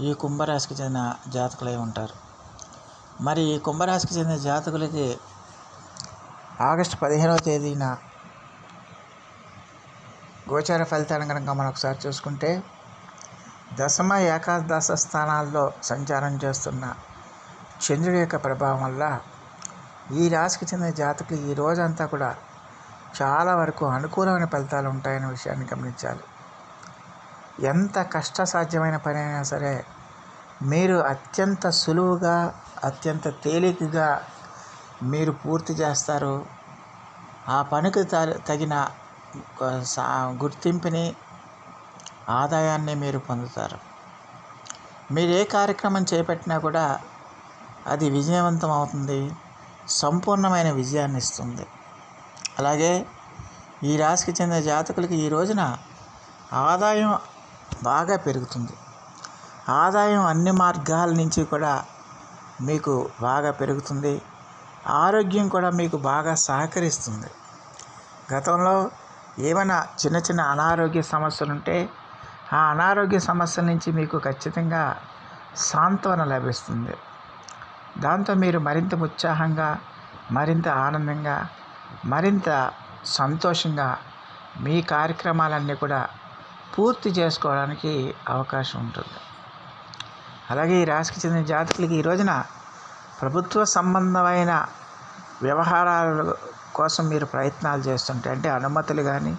ఈ కుంభరాశికి చెందిన జాతకులై ఉంటారు. మరి ఈ కుంభరాశికి చెందిన జాతకులకి ఆగస్టు పదిహేనవ తేదీన గోచార ఫలితాలను కనుక మనం ఒకసారి చూసుకుంటే దశమ ఏకాదశ స్థానాల్లో సంచారం చేస్తున్న చంద్రుడి యొక్క ప్రభావం వల్ల ఈ రాశికి చెందిన జాతకులు ఈ రోజంతా కూడా చాలా వరకు అనుకూలమైన ఫలితాలు ఉంటాయనే విషయాన్ని గమనించాలి. ఎంత కష్టసాధ్యమైన పని అయినా సరే మీరు అత్యంత సులువుగా అత్యంత తేలికగా మీరు పూర్తి చేస్తారు. ఆ పనికి త- తగిన సా- గుర్తింపుని ఆదాయాన్ని మీరు పొందుతారు. మీరు ఏ కార్యక్రమం చేపట్టినా కూడా అది విజయవంతం అవుతుంది సంపూర్ణమైన విజయాన్ని ఇస్తుంది. అలాగే ఈ రాశికి చెందిన జాతకులకి ఈ రోజున ఆదాయం బాగా పెరుగుతుంది. ఆదాయం అన్ని మార్గాల నుంచి కూడా మీకు బాగా పెరుగుతుంది. ఆరోగ్యం కూడా మీకు బాగా సహకరిస్తుంది. గతంలో ఏమైనా చిన్న చిన్న అనారోగ్య సమస్యలు ఉంటే ఆ అనారోగ్య సమస్యల నుంచి మీకు ఖచ్చితంగా సాంత్వన లభిస్తుంది. దాంతో మీరు మరింత ఉత్సాహంగా మరింత ఆనందంగా మరింత సంతోషంగా మీ కార్యక్రమాలన్నీ కూడా పూర్తి చేసుకోవడానికి అవకాశం ఉంటుంది. అలాగే ఈ రాశికి చెందిన జాతకులకి ఈ రోజున ప్రభుత్వ సంబంధమైన వ్యవహారాల కోసం మీరు ప్రయత్నాలు చేస్తుంటే అంటే అనుమతులు కానీ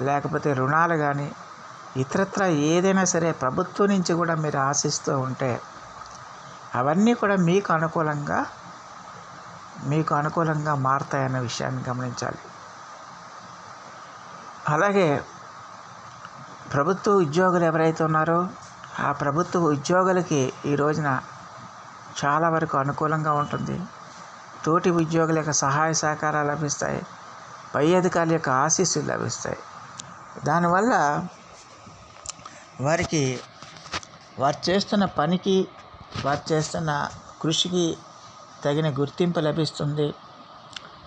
లేకపోతే రుణాలు కానీ ఇతరత్ర ఏదైనా సరే ప్రభుత్వం నుంచి కూడా మీరు ఆశిస్తూ ఉంటే అవన్నీ కూడా మీకు అనుకూలంగా మీకు అనుకూలంగా మారుతాయన్న విషయాన్ని గమనించాలి. అలాగే ప్రభుత్వ ఉద్యోగులు ఎవరైతే ఉన్నారో ఆ ప్రభుత్వ ఉద్యోగులకి ఈ రోజున చాలా వరకు అనుకూలంగా ఉంటుంది. తోటి ఉద్యోగుల యొక్క సహాయ సహకారాలు లభిస్తాయి. పై అధికారుల యొక్క ఆశీస్సులు లభిస్తాయి. దానివల్ల వారికి వారు చేస్తున్న పనికి వారు చేస్తున్న కృషికి తగిన గుర్తింపు లభిస్తుంది.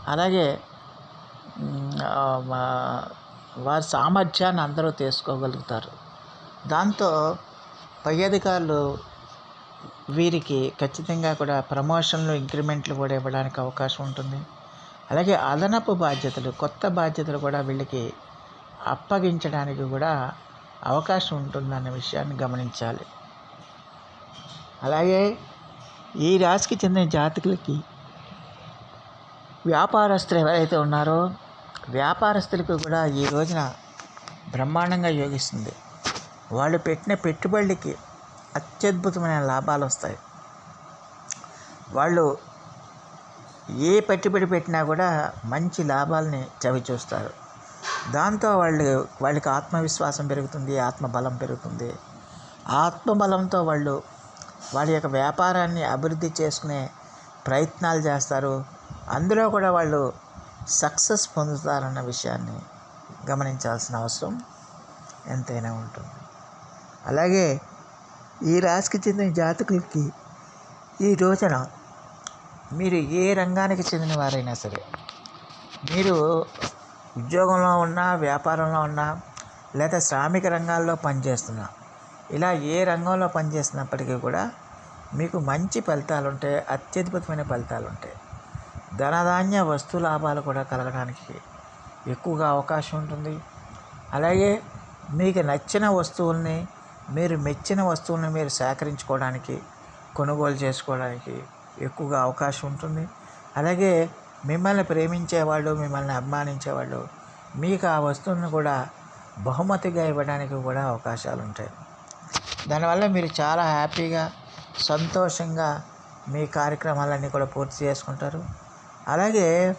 అలాగే వారి సామర్థ్యాన్ని అందరూ తెలుసుకోగలుగుతారు. దాంతో పై అధికారులు వీరికి ఖచ్చితంగా కూడా ప్రమోషన్లు ఇంక్రిమెంట్లు కూడా ఇవ్వడానికి అవకాశం ఉంటుంది. అలాగే అదనపు బాధ్యతలు కొత్త బాధ్యతలు కూడా వీళ్ళకి అప్పగించడానికి కూడా అవకాశం ఉంటుందన్న విషయాన్ని గమనించాలి. అలాగే ఈ రాశికి చెందిన జాతకులకి వ్యాపారస్తులు ఎవరైతే ఉన్నారో వ్యాపారస్తులకు కూడా ఈ రోజున బ్రహ్మాండంగా యోగిస్తుంది. వాళ్ళు పెట్టిన పెట్టుబడికి అత్యద్భుతమైన లాభాలు వస్తాయి. వాళ్ళు ఏ పెట్టుబడి పెట్టినా కూడా మంచి లాభాలని చవి చూస్తారు. దాంతో వాళ్ళు వాళ్ళకి ఆత్మవిశ్వాసం పెరుగుతుంది ఆత్మబలం పెరుగుతుంది. ఆత్మబలంతో వాళ్ళు వాళ్ళ యొక్క వ్యాపారాన్ని అభివృద్ధి చేసుకునే ప్రయత్నాలు చేస్తారు. అందులో కూడా వాళ్ళు సక్సెస్ పొందుతారన్న విషయాన్ని గమనించాల్సిన అవసరం ఎంతైనా ఉంటుంది. అలాగే ఈ రాశికి చెందిన జాతకులకి ఈ రోజున మీరు ఏ రంగానికి చెందిన వారైనా సరే మీరు ఉద్యోగంలో ఉన్నా వ్యాపారంలో ఉన్నా లేదా శ్రామిక రంగాల్లో పనిచేస్తున్నా ఇలా ఏ రంగంలో పనిచేస్తున్నప్పటికీ కూడా మీకు మంచి ఫలితాలు ఉంటాయి అత్యద్భుతమైన ఫలితాలు ఉంటాయి ధనధాన్య వస్తు లాభాలు కూడా కలగడానికి ఎక్కువగా అవకాశం ఉంటుంది. అలాగే మీకు నచ్చిన వస్తువుల్ని మీరు మెచ్చిన వస్తువుల్ని మీరు సేకరించుకోవడానికి కొనుగోలు చేసుకోవడానికి ఎక్కువగా అవకాశం ఉంటుంది. అలాగే మిమ్మల్ని ప్రేమించేవాళ్ళు మిమ్మల్ని అభిమానించేవాళ్ళు మీకు ఆ వస్తువుని కూడా బహుమతిగా ఇవ్వడానికి కూడా అవకాశాలు ఉంటాయి. దానివల్ల మీరు చాలా హ్యాపీగా సంతోషంగా మీ కార్యక్రమాలన్నీ కూడా పూర్తి చేసుకుంటారు. అలాగే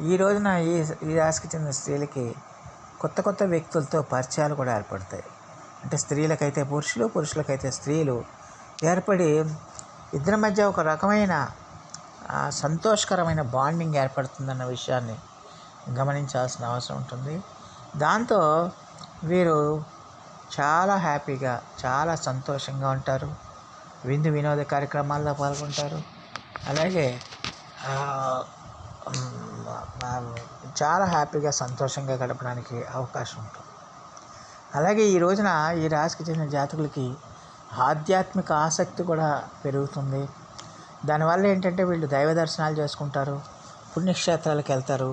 ఈ రోజున ఈ ఈ రాశికి చెందిన స్త్రీలకి కొత్త కొత్త వ్యక్తులతో పరిచయాలు కూడా ఏర్పడతాయి. అంటే స్త్రీలకైతే పురుషులు పురుషులకైతే స్త్రీలు. ఏర్పడి ఇద్దరి మధ్య ఒక రకమైన సంతోషకరమైన బాండింగ్ ఏర్పడుతుందన్న విషయాన్ని గమనించాల్సిన అవసరం ఉంటుంది. దాంతో వీరు చాలా హ్యాపీగా చాలా సంతోషంగా ఉంటారు. విందు వినోద కార్యక్రమాల్లో పాల్గొంటారు. అలాగే చాలా హ్యాపీగా సంతోషంగా గడపడానికి అవకాశం ఉంటుంది. అలాగే ఈ రోజున ఈ రాశికి చెందిన జాతకులకి ఆధ్యాత్మిక ఆసక్తి కూడా పెరుగుతుంది. దానివల్ల ఏంటంటే వీళ్ళు దైవ దర్శనాలు చేసుకుంటారు పుణ్యక్షేత్రాలకు వెళ్తారు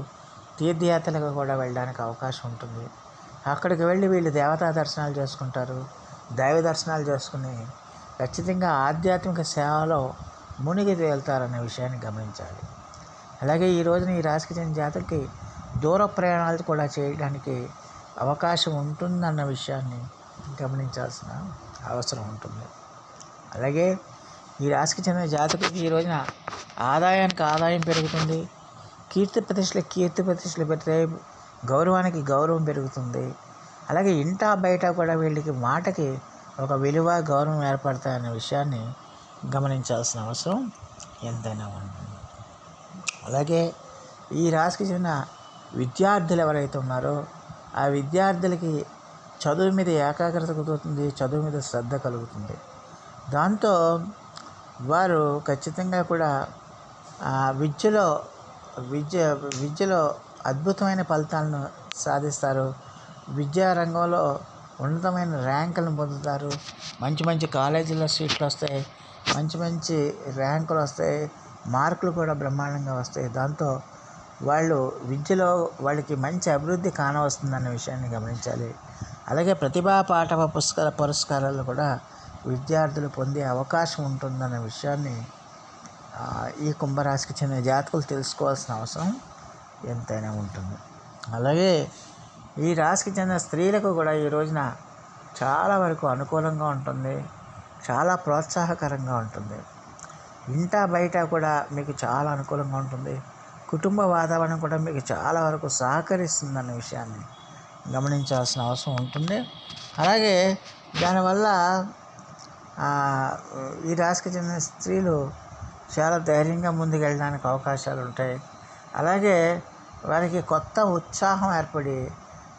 తీర్థయాత్రలకు కూడా వెళ్ళడానికి అవకాశం ఉంటుంది. అక్కడికి వెళ్ళి వీళ్ళు దేవతా దర్శనాలు చేసుకుంటారు దైవ దర్శనాలు చేసుకుని ఖచ్చితంగా ఆధ్యాత్మిక సేవలో మునిగి తేలుతారనే విషయాన్ని గమనించాలి. అలాగే ఈ రోజున ఈ రాశికి చెందిన జాతకి దూర ప్రయాణాలు కూడా చేయడానికి అవకాశం ఉంటుందన్న విషయాన్ని గమనించాల్సిన అవసరం ఉంటుంది. అలాగే ఈ రాశికి చెందిన జాతకుడికి ఈ రోజున ఆదాయానికి ఆదాయం పెరుగుతుంది. కీర్తి ప్రతిష్టలు కీర్తి ప్రతిష్టలు పెడితే గౌరవానికి గౌరవం పెరుగుతుంది. అలాగే ఇంటా బయట కూడా వీళ్ళకి మాటకి ఒక విలువ గౌరవం ఏర్పడతాయనే విషయాన్ని గమనించాల్సిన అవసరం ఎంతైనా ఉంటుంది అలాగే ఈ రాశికి చెందిన విద్యార్థులు ఎవరైతే ఉన్నారో ఆ విద్యార్థులకి చదువు మీద ఏకాగ్రత కుదురుతుంది చదువు మీద శ్రద్ధ కలుగుతుంది. దాంతో వారు ఖచ్చితంగా కూడా ఆ విద్యలో విద్య విద్యలో అద్భుతమైన ఫలితాలను సాధిస్తారు. విద్యా రంగంలో ఉన్నతమైన ర్యాంకులను పొందుతారు. మంచి మంచి కాలేజీలో సీట్లు వస్తాయి. మంచి మంచి ర్యాంకులు వస్తాయి మార్కులు కూడా బ్రహ్మాండంగా వస్తాయి. దాంతో వాళ్ళు విద్యలో వాళ్ళకి మంచి అభివృద్ధి కానవస్తుందన్న విషయాన్ని గమనించాలి. అలాగే ప్రతిభా పాఠవ పురస్కార పురస్కారాలు కూడా విద్యార్థులు పొందే అవకాశం ఉంటుందన్న విషయాన్ని ఈ కుంభరాశికి చెందిన జాతకులు తెలుసుకోవాల్సిన అవసరం ఎంతైనా ఉంటుంది. అలాగే ఈ రాశికి చెందిన స్త్రీలకు కూడా ఈ రోజున చాలా వరకు అనుకూలంగా ఉంటుంది. చాలా ప్రోత్సాహకరంగా ఉంటుంది. ఇంటా బయట కూడా మీకు చాలా అనుకూలంగా ఉంటుంది. కుటుంబ వాతావరణం కూడా మీకు చాలా వరకు సహకరిస్తుందన్న విషయాన్ని గమనించాల్సిన అవసరం ఉంటుంది. అలాగే దానివల్ల ఈ రాశికి చెందిన స్త్రీలు చాలా ధైర్యంగా ముందుకెళ్ళడానికి అవకాశాలు ఉంటాయి. అలాగే వారికి కొత్త ఉత్సాహం ఏర్పడి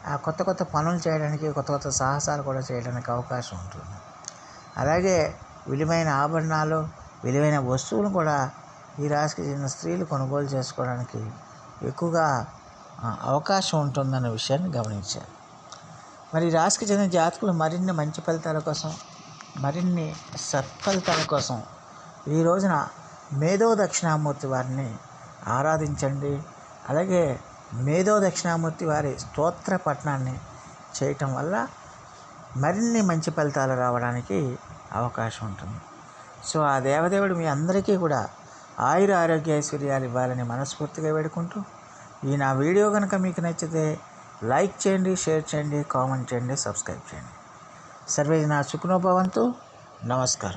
ఆ కొత్త కొత్త పనులు చేయడానికి కొత్త కొత్త సాహసాలు కూడా చేయడానికి అవకాశం ఉంటుంది. అలాగే విలువైన ఆభరణాలు విలువైన వస్తువులు కూడా ఈ రాశికి చెందిన స్త్రీలు కొనుగోలు చేసుకోవడానికి ఎక్కువగా అవకాశం ఉంటుందన్న విషయాన్ని గమనించారు. మరి ఈ రాశికి చెందిన జాతకులు మరిన్ని మంచి ఫలితాల కోసం మరిన్ని సత్ఫలితాల కోసం ఈ రోజున మేధో దక్షిణామూర్తి వారిని ఆరాధించండి. అలాగే మేధో దక్షిణామూర్తి వారి స్తోత్ర పఠనాన్ని చేయటం వల్ల మరిన్ని మంచి ఫలితాలు రావడానికి అవకాశం ఉంటుంది. సో ఆ దేవదేవుడు మీ అందరికీ కూడా ఆయుర ఆరోగ్య ఐశ్వర్యాలు ఇవ్వాలని మనస్ఫూర్తిగా వేడుకుంటూ ఈ నా వీడియో కనుక మీకు నచ్చితే లైక్ చేయండి షేర్ చేయండి కామెంట్ చేయండి సబ్స్క్రైబ్ చేయండి. సర్వే నా సుఖనోభవంతు నమస్కారం.